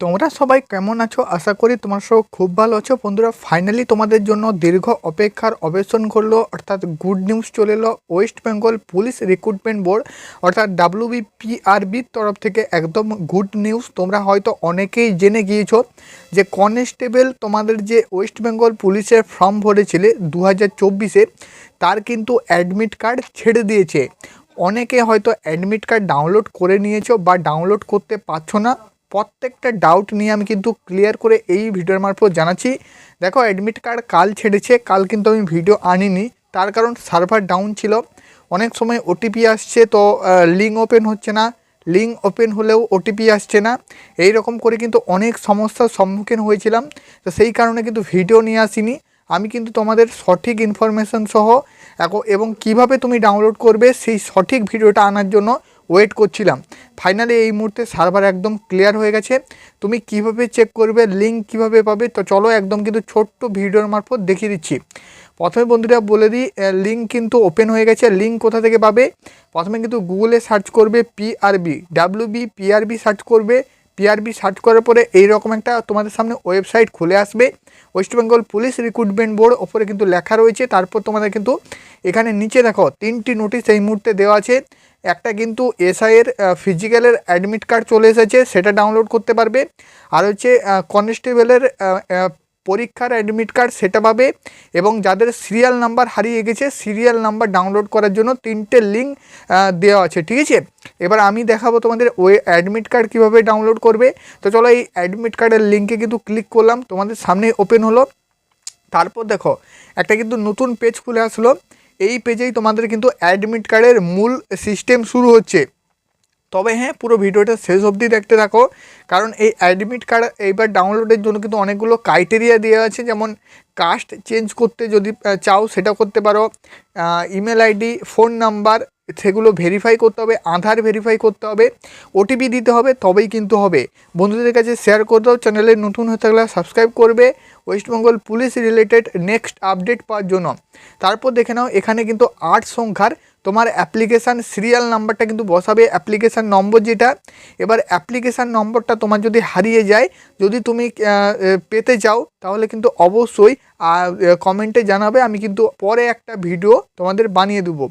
তোমরা সবাই কেমন আছো? আশা করি তোমার সব খুব ভালো আছো। বন্ধুরা ফাইনালি তোমাদের জন্য দীর্ঘ অপেক্ষার অবেশন করল অর্থাৎ গুড নিউজ চলে এলো। West Bengal Police Recruitment Board অর্থাৎ ডাব্লিউবিপিআরবির তরফ থেকে একদম গুড নিউজ তোমরা হয়তো অনেকেই জেনে গিয়েছো যে কনস্টেবল তোমাদের যে ওয়েস্ট বেঙ্গল পুলিশের ফর্ম ভরেছিলে দু হাজার চব্বিশে, তার কিন্তু অ্যাডমিট কার্ড ছেড়ে দিয়েছে। অনেকে হয়তো অ্যাডমিট কার্ড ডাউনলোড করে নিয়েছো বা ডাউনলোড করতে পারছ না। প্রত্যেকটা ডাউট নিয়ে আমি কিন্তু ক্লিয়ার করে এই ভিডিওর মারফত জানাচ্ছি। দেখো অ্যাডমিট কার্ড কাল ছেড়েছে, কাল কিন্তু আমি ভিডিও আনিনি। তার কারণ সার্ভার ডাউন ছিল। অনেক সময় ওটিপি আসছে, তো লিঙ্ক ওপেন হচ্ছে না। লিঙ্ক ওপেন হলেও ওটিপি আসছে না। এই রকম করে কিন্তু অনেক সমস্যার সম্মুখীন হয়েছিলাম। তো সেই কারণে কিন্তু ভিডিও নিয়ে আসিনি। আমি কিন্তু তোমাদের সঠিক ইনফরমেশন সহ এবং কীভাবে তুমি ডাউনলোড করবে সেই সঠিক ভিডিওটা আনার জন্য ওয়েট করছিলাম। ফাইনালি এই মুহূর্তে সার্ভার একদম ক্লিয়ার হয়ে গেছে। তুমি কীভাবে চেক করবে লিঙ্ক কীভাবে পাবে, তো চলো একদম কিন্তু ছোট্ট ভিডিওর মারফত দেখিয়ে দিচ্ছি। প্রথমে বন্ধুরা বলে দিই লিঙ্ক কিন্তু ওপেন হয়ে গেছে। লিঙ্ক কোথা থেকে পাবে? প্রথমে কিন্তু গুগলে সার্চ করবে PRB W B PRB search করবে। পিআরবি সার্চ করার পরে এইরকম একটা তোমাদের সামনে ওয়েবসাইট খুলে আসবে। West Bengal Police Recruitment Board ওপরে কিন্তু লেখা রয়েছে। তারপর তোমাদের কিন্তু এখানে নিচে দেখো, তিনটি নোটিশ এই মুহূর্তে দেওয়া আছে। একটা কিন্তু এসআইয়ের ফিজিক্যালের অ্যাডমিট কার্ড চলে এসেছে, সেটা ডাউনলোড করতে পারবে। আর হচ্ছে কনস্টেবলের পরীক্ষার অ্যাডমিট কার্ড সেটা পাবে এবং যাদের সিরিয়াল নাম্বার হারিয়ে গেছে সিরিয়াল নাম্বার ডাউনলোড করার জন্য তিনটে লিঙ্ক দেওয়া আছে, ঠিক আছে? এবার আমি দেখাবো তোমাদের ওই অ্যাডমিট কার্ড কীভাবে ডাউনলোড করবে। তো চলো এই অ্যাডমিট কার্ডের লিঙ্কে কিন্তু ক্লিক করলাম, তোমাদের সামনে ওপেন হলো। তারপর দেখো, একটা কিন্তু নতুন পেজ খুলে আসলো। এই পেজেই তোমাদের কিন্তু অ্যাডমিট কার্ডের মূল সিস্টেম শুরু হচ্ছে। তবে হ্যাঁ পুরো ভিডিওটা শেষ অবধি দেখতে থাকো। কারণ এই অ্যাডমিট কার্ড এইবার ডাউনলোডের জন্য কিন্তু অনেকগুলো ক্রাইটেরিয়া দেওয়া আছে। যেমন কাস্ট চেঞ্জ করতে যদি চাও সেটা করতে পারো। ইমেল আইডি ফোন নাম্বার সেগুলো ভেরিফাই করতে হবে, আধার ভেরিফাই করতে হবে ওটিপি দিতে হবে, তবেই কিন্তু হবে। বন্ধুদের কাছে শেয়ার করে দাও চ্যানেলে নতুন হয়ে থাকলে সাবস্ক্রাইব করবে। West Bengal police related next update পাওয়ার জন্য। তারপর দেখে নাও, এখানে কিন্তু আট সংখ্যার তোমার অ্যাপ্লিকেশান সিরিয়াল নাম্বারটা কিন্তু বসাবে অ্যাপ্লিকেশান নম্বর যেটা, এবার অ্যাপ্লিকেশান নম্বরটা তোমার যদি হারিয়ে যায়, যদি তুমি পেতে চাও, তাহলে কিন্তু অবশ্যই কমেন্টে জানাবে, আমি কিন্তু পরে একটা ভিডিও তোমাদের বানিয়ে দেবো।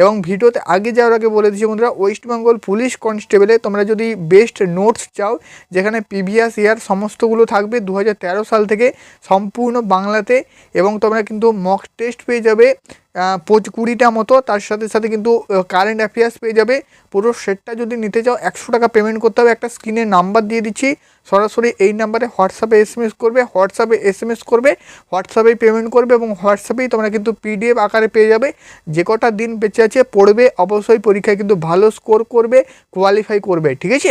এবং ভিডিওতে আগে যাওয়ার আগে বলে দিচ্ছি বন্ধুরা ওয়েস্ট বেঙ্গল পুলিশ কনস্টেবলে তোমরা যদি বেস্ট নোটস চাও, যেখানে প্রিভিয়াস ইয়ার সমস্তগুলো থাকবে দু হাজার তেরো সাল থেকে সম্পূর্ণ বাংলাতে, এবং তোমরা কিন্তু মক টেস্ট পেয়ে যাবে কুড়িটা মতো তার সাথে সাথে কিন্তু কারেন্ট অ্যাফেয়ার্স পেয়ে যাবে। পুরো সেটটা যদি নিতে চাও, একশো টাকা পেমেন্ট করতে হবে। একটা স্ক্রিনের নাম্বার দিয়ে দিচ্ছি। সরাসরি এই নাম্বারে হোয়াটসঅ্যাপে এস এম এস করবে। হোয়াটসঅ্যাপে এস এম এস করবে হোয়াটসঅ্যাপেই পেমেন্ট করবে এবং হোয়াটসঅ্যাপেই তোমরা কিন্তু পিডিএফ আকারে পেয়ে যাবে। যে কটা দিন বেঁচে আছে, পড়বে, অবশ্যই পরীক্ষায় কিন্তু ভালো স্কোর করবে কোয়ালিফাই করবে, ঠিক আছে?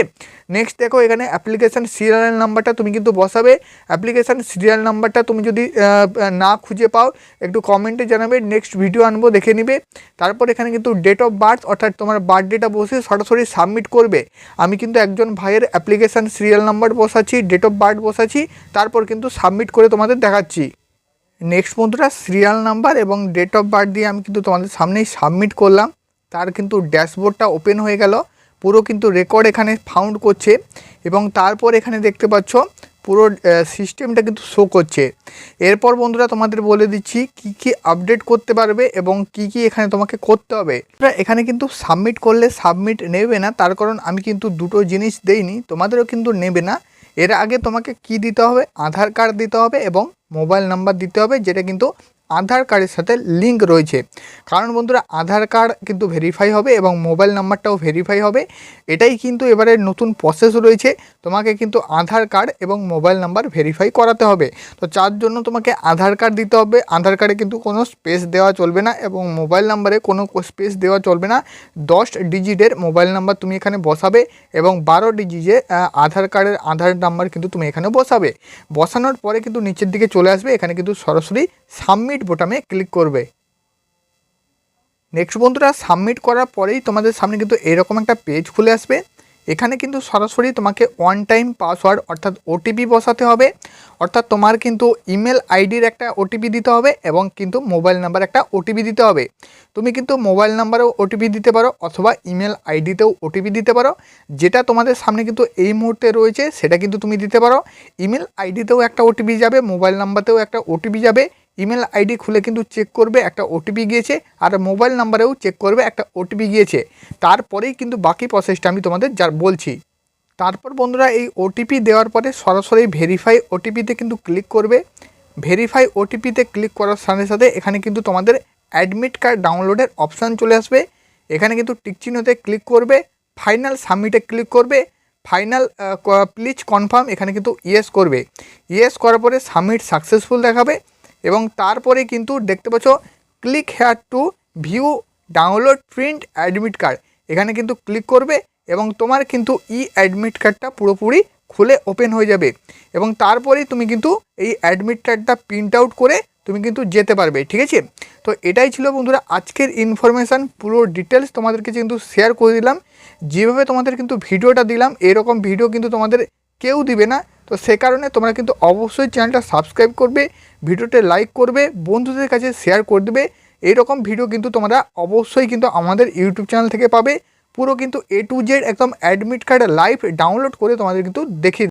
নেক্সট দেখো, এখানে অ্যাপ্লিকেশান সিরিয়াল নাম্বারটা তুমি কিন্তু বসাবে। অ্যাপ্লিকেশান সিরিয়াল নাম্বারটা তুমি যদি না খুঁজে পাও, একটু কমেন্টে জানাবে। নেক্সট ভিডিও আনব, দেখে নিবে। তারপর এখানে কিন্তু ডেট অফ বার্থ অর্থাৎ তোমার বার্থডেটা বসে সরাসরি সাবমিট করবে। আমি কিন্তু একজন ভাইয়ের অ্যাপ্লিকেশান সিরিয়াল নাম্বার বসাচ্ছি ডেট অফ বার্থ বসাচ্ছি, তারপর কিন্তু সাবমিট করে তোমাদের দেখাচ্ছি। নেক্সট বন্ধুরা সিরিয়াল নাম্বার এবং ডেট অফ বার্থ দিয়ে আমি কিন্তু তোমাদের সামনেই সাবমিট করলাম। তার কিন্তু ড্যাশবোর্ডটা ওপেন হয়ে গেল। পুরো কিন্তু রেকর্ড এখানে ফাউন্ড করছে। এবং তারপর এখানে দেখতে পাচ্ছ পুরো সিস্টেমটা কিন্তু শো করছে। এরপর বন্ধুরা তোমাদের বলে দিচ্ছি কি কি আপডেট করতে পারবে এবং কি কি এখানে তোমাকে করতে হবে। এখানে কিন্তু সাবমিট করলে সাবমিট নেবে না, তার কারণ আমি কিন্তু দুটো জিনিস দেইনি, তোমাদেরও কিন্তু নেবে না। এর আগে তোমাকে কি দিতে হবে? আধার কার্ড দিতে হবে এবং মোবাইল নাম্বার দিতে হবে, যেটা কিন্তু আধার কার্ডের সাথে লিঙ্ক রয়েছে। কারণ বন্ধুরা, আধার কার্ড কিন্তু ভেরিফাই হবে এবং মোবাইল নাম্বারটাও ভেরিফাই হবে। এটাই কিন্তু এবারে নতুন প্রসেস রয়েছে। তোমাকে কিন্তু আধার কার্ড এবং মোবাইল নাম্বার ভেরিফাই করাতে হবে। তো যার জন্য তোমাকে আধার কার্ড দিতে হবে। আধার কার্ডে কিন্তু কোনো স্পেস দেওয়া চলবে না এবং মোবাইল নাম্বারে কোনো স্পেস দেওয়া চলবে না। দশ ডিজিটের মোবাইল নাম্বার তুমি এখানে বসাবে এবং বারো ডিজিটে আধার কার্ডের আধার নাম্বার কিন্তু তুমি এখানে বসাবে। বসানোর পরে কিন্তু নিচের দিকে চলে আসবে। এখানে কিন্তু সরাসরি সাবমিট বোটামে ক্লিক করবে। নেক্সট বন্ধুরা সাবমিট করার পরেই তোমাদের সামনে কিন্তু এরকম একটা পেজ খুলে আসবে। এখানে কিন্তু সরাসরি তোমাকে ওয়ান টাইম পাসওয়ার্ড অর্থাৎ ওটিপি বসাতে হবে। অর্থাৎ তোমার কিন্তু ইমেল আইডির একটা ওটিপি দিতে হবে এবং কিন্তু মোবাইল নাম্বার একটা ওটিপি দিতে হবে। তুমি কিন্তু মোবাইল নাম্বারেও ওটিপি দিতে পারো অথবা ইমেল আইডিতেও ওটিপি দিতে পারো। যেটা তোমাদের সামনে কিন্তু এই মুহূর্তে রয়েছে, সেটা কিন্তু তুমি দিতে পারো। ইমেল আইডিতেও একটা ওটিপি যাবে মোবাইল নাম্বারতেও একটা ওটিপি যাবে। ইমেল আইডি খুলে কিন্তু চেক করবে, একটা ওটিপি গিয়েছে আর মোবাইল নাম্বারেও চেক করবে একটা ওটিপি গিয়েছে। তারপরেই কিন্তু বাকি প্রসেসটা আমি তোমাদের যা বলছি। তারপর বন্ধুরা এই ওটিপি দেওয়ার পরে সরাসরি ভেরিফাই ওটিপিতে কিন্তু ক্লিক করবে। ভেরিফাই ওটিপিতে ক্লিক করার সাথে সাথে এখানে কিন্তু তোমাদের অ্যাডমিট কার্ড ডাউনলোডের অপশান চলে আসবে। এখানে কিন্তু টিকচিহ্নতে ক্লিক করবে ফাইনাল সাবমিটে ক্লিক করবে ফাইনাল প্লিজ কনফার্ম এখানে কিন্তু ইয়েস করবে। ইয়েস করার পরে সাবমিট সাকসেসফুল দেখাবে। এবং তারপরে কিন্তু দেখতে পাচ্ছ click here to view download print admit card এখানে কিন্তু ক্লিক করবে এবং তোমার কিন্তু ই অ্যাডমিট কার্ডটা পুরোপুরি খুলে ওপেন হয়ে যাবে। এবং তারপরেই তুমি কিন্তু এই অ্যাডমিট কার্ডটা প্রিন্ট আউট করে তুমি কিন্তু যেতে পারবে, ঠিক আছে? তো এটাই ছিল বন্ধুরা আজকের ইনফরমেশান পুরো ডিটেলস তোমাদেরকে কিন্তু শেয়ার করে দিলাম। যেভাবে তোমাদের কিন্তু ভিডিওটা দিলাম, এরকম ভিডিও কিন্তু তোমাদের কেউ দিবে না। তো সে কারণে তোমরা কিন্তু অবশ্যই চ্যানেলটা সাবস্ক্রাইব করবে, ভিডিওতে লাইক করবে, বন্ধুদের কাছে শেয়ার করে দেবে। এইরকম ভিডিও কিন্তু তোমরা অবশ্যই কিন্তু আমাদের ইউটিউব চ্যানেল থেকে পাবে। পুরো কিন্তু এ টু জেড একদম অ্যাডমিট কার্ড লাইভ ডাউনলোড করে তোমাদের কিন্তু দেখিয়ে